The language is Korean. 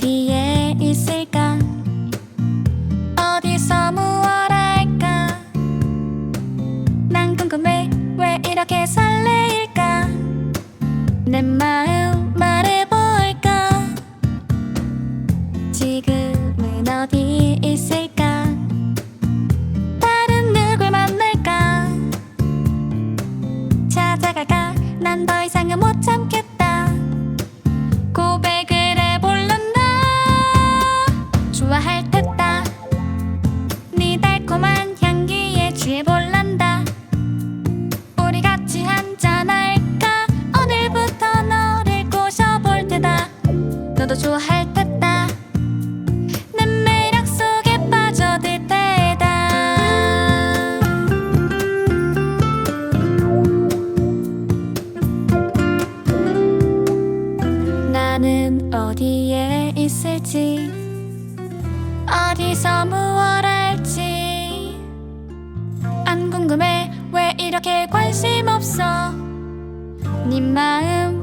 어디에 있을까? 어디서 무엇할까? 난 궁금해 왜 이렇게 설레일까? 내 마음 말해볼까? 지금은 어디 있을까? 다른 누굴 만날까? 찾아갈까? 난 더 이상은 못 참겠다. 좋아할 듯다. 네 달콤한 향기에 취해 볼란다. 우리 같이 한잔할까? 오늘부터 너를 꼬셔볼 테다. 너도 좋아할 테다. 내 매력 속에 빠져들 나는 어디에 있을지 어디서 무얼 할지 안 궁금해. 왜 이렇게 관심 없어? 네 마음